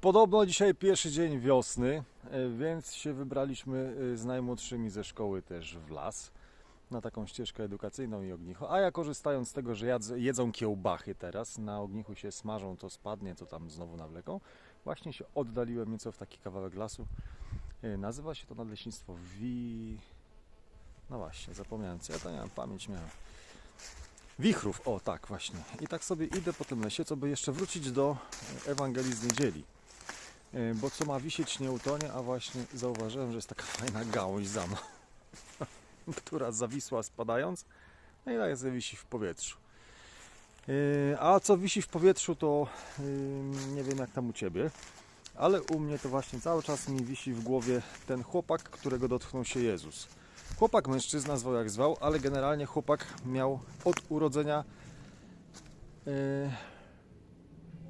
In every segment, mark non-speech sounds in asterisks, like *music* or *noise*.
Podobno dzisiaj pierwszy dzień wiosny, e, więc się wybraliśmy e, z najmłodszymi ze szkoły też w las na taką ścieżkę edukacyjną i ognicho. A ja korzystając z tego, że jedzą kiełbachy teraz, na ognichu się smażą, to spadnie, to tam znowu nawleką, właśnie się oddaliłem nieco w taki kawałek lasu. E, Nazywa się to nadleśnictwo Wi... No właśnie, zapomniałem, co ja to miałem, pamięć miałem. Wichrów, o tak właśnie. I tak sobie idę po tym lesie, co by jeszcze wrócić do Ewangelii z niedzieli. E, Bo co ma wisieć nie utonie, a właśnie zauważyłem, że jest taka *laughs* fajna gałąź za mną, *laughs* która zawisła spadając, no i tak sobie wisi w powietrzu. E, A co wisi w powietrzu, to nie wiem jak tam u Ciebie, ale u mnie to właśnie cały czas mi wisi w głowie ten chłopak, którego dotknął się Jezus. Chłopak mężczyzna zwał jak zwał, ale generalnie chłopak miał od urodzenia e,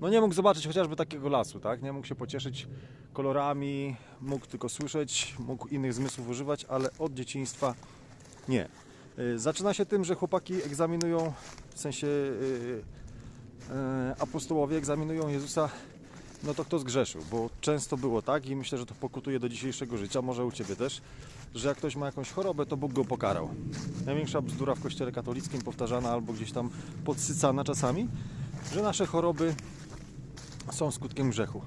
no nie mógł zobaczyć chociażby takiego lasu, tak? Nie mógł się pocieszyć kolorami, mógł tylko słyszeć, mógł innych zmysłów używać, ale od dzieciństwa nie. Y, Zaczyna się tym, że chłopaki egzaminują, w sensie y, y, apostołowie egzaminują Jezusa, no to kto zgrzeszył, bo często było tak i myślę, że to pokutuje do dzisiejszego życia, może u Ciebie też, że jak ktoś ma jakąś chorobę, to Bóg go pokarał. Największa bzdura w kościele katolickim powtarzana albo gdzieś tam podsycana czasami, że nasze choroby są skutkiem grzechu.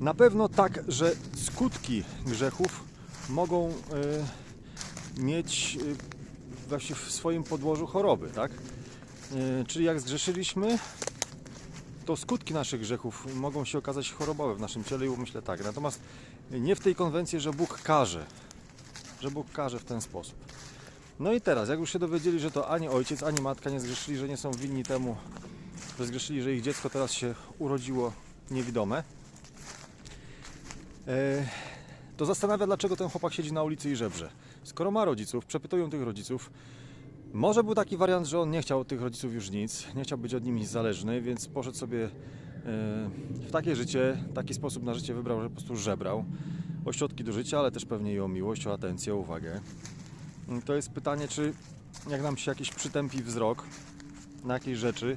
Na pewno tak, że skutki grzechów mogą y, mieć y, właśnie w swoim podłożu choroby, tak? Y, czyli jak zgrzeszyliśmy, to skutki naszych grzechów mogą się okazać chorobowe w naszym ciele i umyśle tak. Natomiast nie w tej konwencji, że Bóg karze, że Bóg karze w ten sposób. No i teraz, jak już się dowiedzieli, że to ani ojciec, ani matka nie zgrzeszyli, że nie są winni temu, że zgrzeszyli, że ich dziecko teraz się urodziło niewidome, e, to zastanawia, dlaczego ten chłopak siedzi na ulicy i żebrze. Skoro ma rodziców, przepytują tych rodziców, może był taki wariant, że on nie chciał od tych rodziców już nic, nie chciał być od nich zależny, więc poszedł sobie e, w takie życie, taki sposób na życie wybrał, że po prostu żebrał. O środki do życia, ale też pewnie i o miłość, o atencję, o uwagę. To jest pytanie, czy jak nam się jakiś przytępi wzrok na jakieś rzeczy,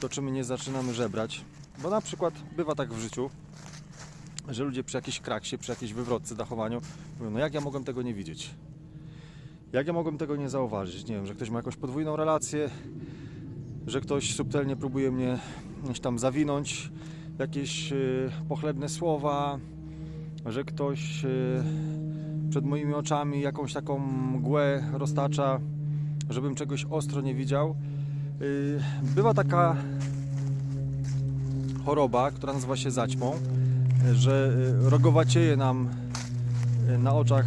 to czy my nie zaczynamy żebrać? Bo na przykład bywa tak w życiu, że ludzie przy jakiejś kraksie, przy jakiejś wywrotce, dachowaniu mówią, no jak ja mogłem tego nie widzieć? Jak ja mogłem tego nie zauważyć? Nie wiem, że ktoś ma jakąś podwójną relację, że ktoś subtelnie próbuje mnie gdzieś tam zawinąć, jakieś yy, pochlebne słowa, że ktoś yy, przed moimi oczami jakąś taką mgłę roztacza, żebym czegoś ostro nie widział. Yy, bywa taka choroba, która nazywa się zaćmą, że y, rogowacieje nam y, na oczach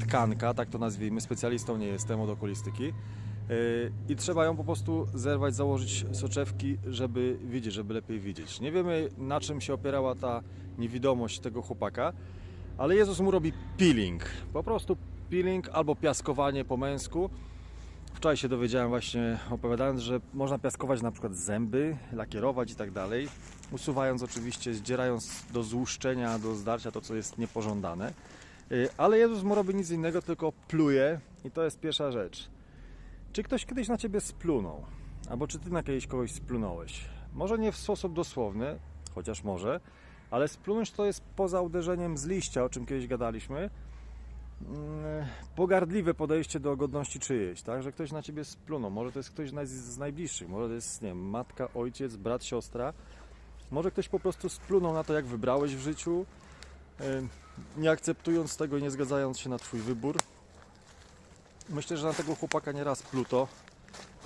y, tkanka, tak to nazwijmy, specjalistą nie jestem od okulistyki i trzeba ją po prostu zerwać, założyć soczewki, żeby widzieć, żeby lepiej widzieć. Nie wiemy na czym się opierała ta niewidomość tego chłopaka, ale Jezus mu robi peeling, po prostu peeling albo piaskowanie po męsku. Wczoraj się dowiedziałem właśnie opowiadając, że można piaskować na przykład zęby, lakierować i tak dalej, usuwając oczywiście, zdzierając do złuszczenia, do zdarcia to, co jest niepożądane. Y, Ale Jezus mu robi nic innego, tylko pluje i to jest pierwsza rzecz. Czy ktoś kiedyś na Ciebie splunął? Albo czy Ty na kiedyś kogoś splunąłeś? Może nie w sposób dosłowny, chociaż może, ale splunąć to jest poza uderzeniem z liścia, o czym kiedyś gadaliśmy, pogardliwe podejście do godności czyjejś, tak? Że ktoś na ciebie splunął. Może to jest ktoś z najbliższych, może to jest, nie wiem, matka, ojciec, brat, siostra. Może ktoś po prostu splunął na to, jak wybrałeś w życiu, nie akceptując tego i nie zgadzając się na twój wybór. Myślę, że na tego chłopaka nieraz pluto,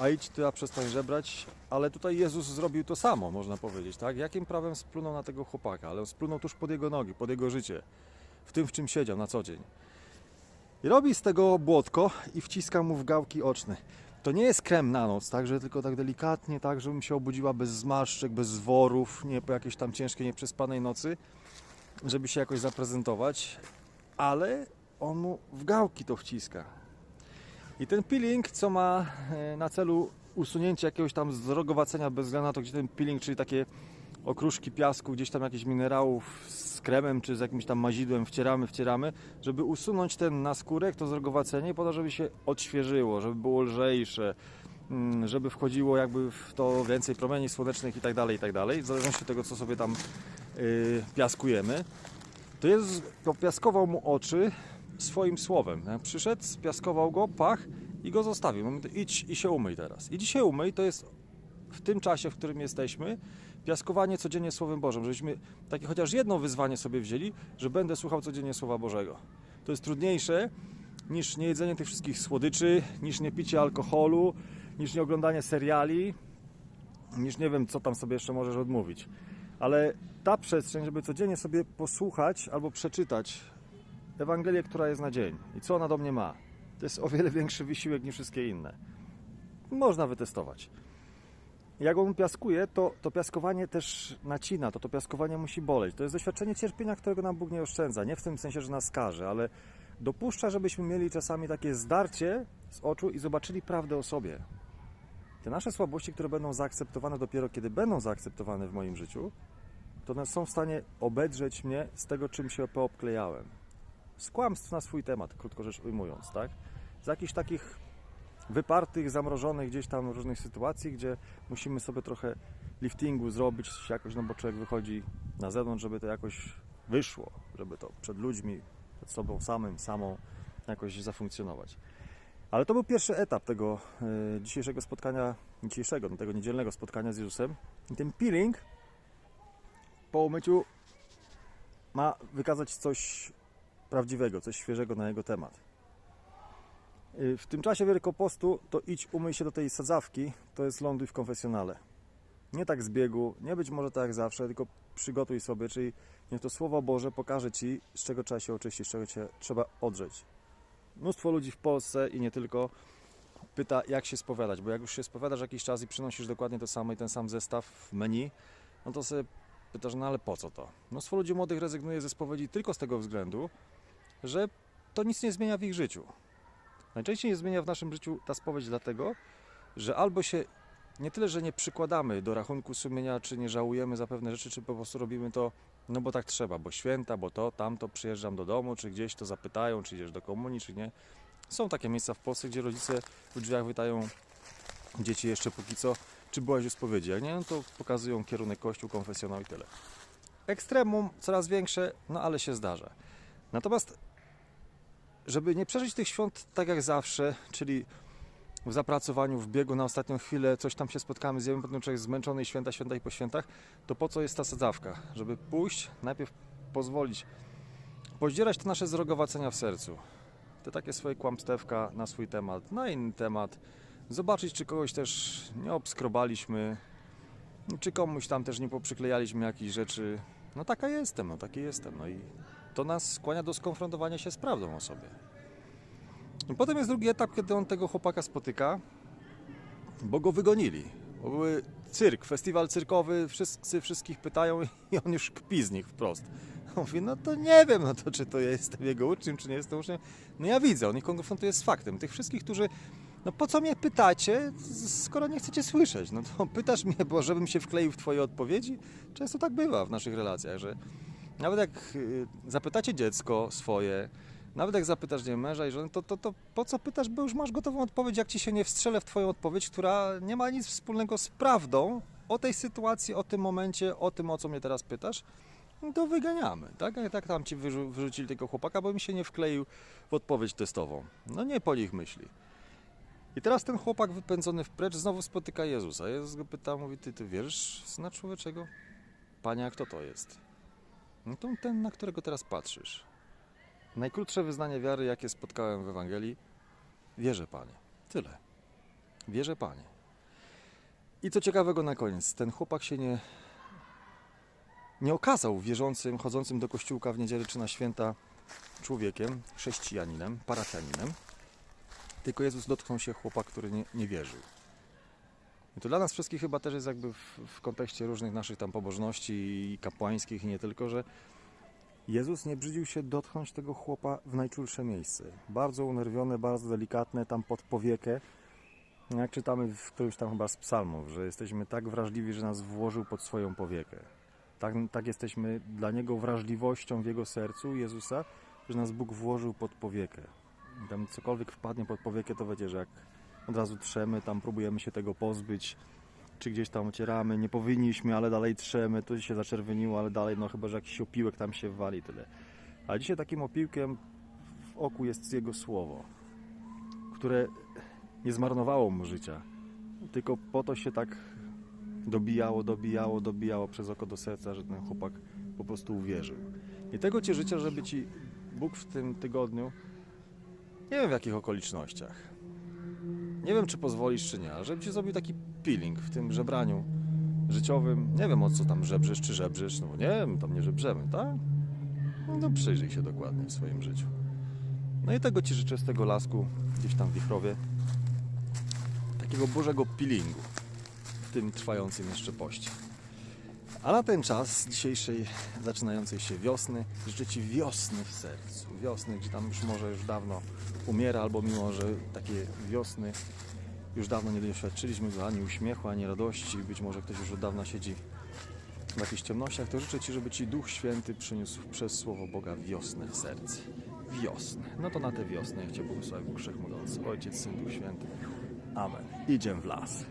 a idź ty, a przestań żebrać, ale tutaj Jezus zrobił to samo, można powiedzieć, tak? Jakim prawem splunął na tego chłopaka? Ale splunął tuż pod jego nogi, pod jego życie, w tym, w czym siedział na co dzień. Robi z tego błotko i wciska mu w gałki oczne. To nie jest krem na noc, tak, że tylko tak delikatnie, tak, żebym się obudziła bez zmarszczek, bez zworów, nie po jakiejś tam ciężkiej, nieprzespanej nocy, żeby się jakoś zaprezentować, ale on mu w gałki to wciska. I ten peeling, co ma e, na celu usunięcie jakiegoś tam zrogowacenia bez względu na to, gdzie ten peeling, czyli takie okruszki piasku, gdzieś tam jakichś minerałów z kremem czy z jakimś tam mazidłem wcieramy, wcieramy, żeby usunąć ten naskórek, to zrogowacenie po to, żeby się odświeżyło, żeby było lżejsze, mm, żeby wchodziło jakby w to więcej promieni słonecznych i tak dalej, i tak dalej, w zależności od tego, co sobie tam y, piaskujemy, to Jezus popiaskował mu oczy swoim słowem. Przyszedł, spiaskował go, pach i go zostawił. Mówi, idź i się umyj teraz. I się umyj, to jest w tym czasie, w którym jesteśmy, piaskowanie codziennie Słowem Bożym, żebyśmy takie chociaż jedno wyzwanie sobie wzięli, że będę słuchał codziennie Słowa Bożego. To jest trudniejsze niż nie jedzenie tych wszystkich słodyczy, niż nie picie alkoholu, niż nie oglądanie seriali, niż nie wiem, co tam sobie jeszcze możesz odmówić. Ale ta przestrzeń, żeby codziennie sobie posłuchać albo przeczytać Ewangelię, która jest na dzień i co ona do mnie ma, to jest o wiele większy wysiłek niż wszystkie inne. Można wytestować. Jak on piaskuje, to, to piaskowanie też nacina, to to piaskowanie musi boleć. To jest doświadczenie cierpienia, którego nam Bóg nie oszczędza. Nie w tym sensie, że nas każe, ale dopuszcza, żebyśmy mieli czasami takie zdarcie z oczu i zobaczyli prawdę o sobie. Te nasze słabości, które będą zaakceptowane dopiero kiedy będą zaakceptowane w moim życiu, to one są w stanie obedrzeć mnie z tego, czym się poobklejałem. Z kłamstw na swój temat, krótko rzecz ujmując, tak? Z jakichś takich wypartych, zamrożonych gdzieś tam różnych sytuacji, gdzie musimy sobie trochę liftingu zrobić jakoś, no bo człowiek wychodzi na zewnątrz, żeby to jakoś wyszło, żeby to przed ludźmi, przed sobą samym, samą jakoś zafunkcjonować. Ale to był pierwszy etap tego y, dzisiejszego spotkania, dzisiejszego, no, tego niedzielnego spotkania z Jezusem. I ten peeling po umyciu ma wykazać coś prawdziwego, coś świeżego na jego temat. Y, W tym czasie Wielkopostu to idź umyj się do tej sadzawki, to jest ląduj w konfesjonale. Nie tak z biegu, nie być może tak jak zawsze, tylko przygotuj sobie, czyli niech to Słowo Boże pokaże Ci, z czego trzeba się oczyścić, z czego Cię trzeba odrzeć. Mnóstwo ludzi w Polsce i nie tylko pyta, jak się spowiadać, bo jak już się spowiadasz jakiś czas i przynosisz dokładnie to samo i ten sam zestaw w menu, no to sobie pytasz, no ale po co to? Mnóstwo ludzi młodych rezygnuje ze spowiedzi tylko z tego względu, że to nic nie zmienia w ich życiu. Najczęściej nie zmienia w naszym życiu ta spowiedź dlatego, że albo się nie tyle, że nie przykładamy do rachunku sumienia, czy nie żałujemy za pewne rzeczy, czy po prostu robimy to, no bo tak trzeba, bo święta, bo to, tamto, przyjeżdżam do domu, czy gdzieś to zapytają, czy idziesz do komunii, czy nie. Są takie miejsca w Polsce, gdzie rodzice w drzwiach wytają dzieci jeszcze póki co, czy byłaś u spowiedzi. Jak nie, no to pokazują kierunek kościół, konfesjonał i tyle. Ekstremum coraz większe, no ale się zdarza. Natomiast żeby nie przeżyć tych świąt tak jak zawsze, czyli w zapracowaniu, w biegu na ostatnią chwilę, coś tam się spotkamy, zjemy, potem człowiek zmęczony i święta, święta i po świętach, to po co jest ta sadzawka? Żeby pójść, najpierw pozwolić, pozdzierać te nasze zrogowacenia w sercu, te takie swoje kłamstewka na swój temat, na inny temat, zobaczyć, czy kogoś też nie obskrobaliśmy, czy komuś tam też nie poprzyklejaliśmy jakichś rzeczy. No taka jestem, no taki jestem, no i to nas skłania do skonfrontowania się z prawdą o sobie. I potem jest drugi etap, kiedy on tego chłopaka spotyka, bo go wygonili. Bo były cyrk, festiwal cyrkowy, wszyscy wszystkich pytają *laughs* i on już kpi z nich wprost. On mówi, no to nie wiem, no to czy to ja jestem jego uczniem, czy nie jestem uczniem. No ja widzę, on ich konfrontuje z faktem. Tych wszystkich, którzy, no po co mnie pytacie, skoro nie chcecie słyszeć? No to pytasz mnie, bo żebym się wkleił w twoje odpowiedzi? Często tak bywa w naszych relacjach, że nawet jak y, zapytacie dziecko swoje, nawet jak zapytasz nie męża i żonę, to, to, to po co pytasz, bo już masz gotową odpowiedź, jak ci się nie wstrzelę w twoją odpowiedź, która nie ma nic wspólnego z prawdą o tej sytuacji, o tym momencie, o tym, o co mnie teraz pytasz, to wyganiamy, tak? Jak tak tam ci wyrzu- wyrzucili tego chłopaka, bo mi się nie wkleił w odpowiedź testową. No nie po nich myśli. I teraz ten chłopak wypędzony w precz znowu spotyka Jezusa. Jezus go pyta, mówi, ty, ty wierzysz w Człowieczego? Panie, a kto to jest? No to ten, na którego teraz patrzysz. Najkrótsze wyznanie wiary, jakie spotkałem w Ewangelii. Wierzę, Panie. Tyle. Wierzę, Panie. I co ciekawego na koniec, ten chłopak się nie, nie okazał wierzącym, chodzącym do kościółka w niedzielę czy na święta człowiekiem, chrześcijaninem, parafianinem, tylko Jezus dotknął się chłopa, który nie, nie wierzył. I to dla nas wszystkich chyba też jest jakby w, w kontekście różnych naszych tam pobożności i kapłańskich i nie tylko, że Jezus nie brzydził się dotknąć tego chłopa w najczulsze miejsce. Bardzo unerwione, bardzo delikatne, tam pod powiekę. Jak czytamy w którymś tam chyba z psalmów, że jesteśmy tak wrażliwi, że nas włożył pod swoją powiekę. Tak, tak jesteśmy dla Niego wrażliwością w Jego sercu, Jezusa, że nas Bóg włożył pod powiekę. I tam cokolwiek wpadnie pod powiekę, to wiecie, że jak od razu trzemy, tam próbujemy się tego pozbyć, czy gdzieś tam ocieramy, nie powinniśmy, ale dalej trzemy, to się zaczerwieniło, ale dalej, no chyba, że jakiś opiłek tam się wali, tyle. A dzisiaj takim opiłkiem w oku jest Jego Słowo, które nie zmarnowało mu życia, tylko po to się tak dobijało, dobijało, dobijało przez oko do serca, że ten chłopak po prostu uwierzył. I tego Cię życzę, żeby Ci Bóg w tym tygodniu, nie wiem w jakich okolicznościach, nie wiem czy pozwolisz czy nie, ale żeby Ci zrobił taki peeling w tym żebraniu życiowym. Nie wiem o co tam żebrzysz czy żebrzysz, no nie wiem, tam nie żebrzemy, tak? No to przyjrzyj się dokładnie w swoim życiu. No i tego Ci życzę z tego lasku, gdzieś tam w Wichrowie, takiego bożego peelingu w tym trwającym jeszcze poście. A na ten czas dzisiejszej zaczynającej się wiosny życzę Ci wiosny w sercu. Wiosny, gdzie tam już może już dawno umiera, albo mimo, że takie wiosny już dawno nie doświadczyliśmy ani uśmiechu, ani radości, być może ktoś już od dawna siedzi w jakichś ciemnościach, to życzę Ci, żeby Ci Duch Święty przyniósł przez Słowo Boga wiosnę w serce. Wiosnę. No to na tę wiosnę niech Cię błogosławi Bóg Wszechmogący, Ojciec, Syn, Duch Święty. Amen. Idziemy w las.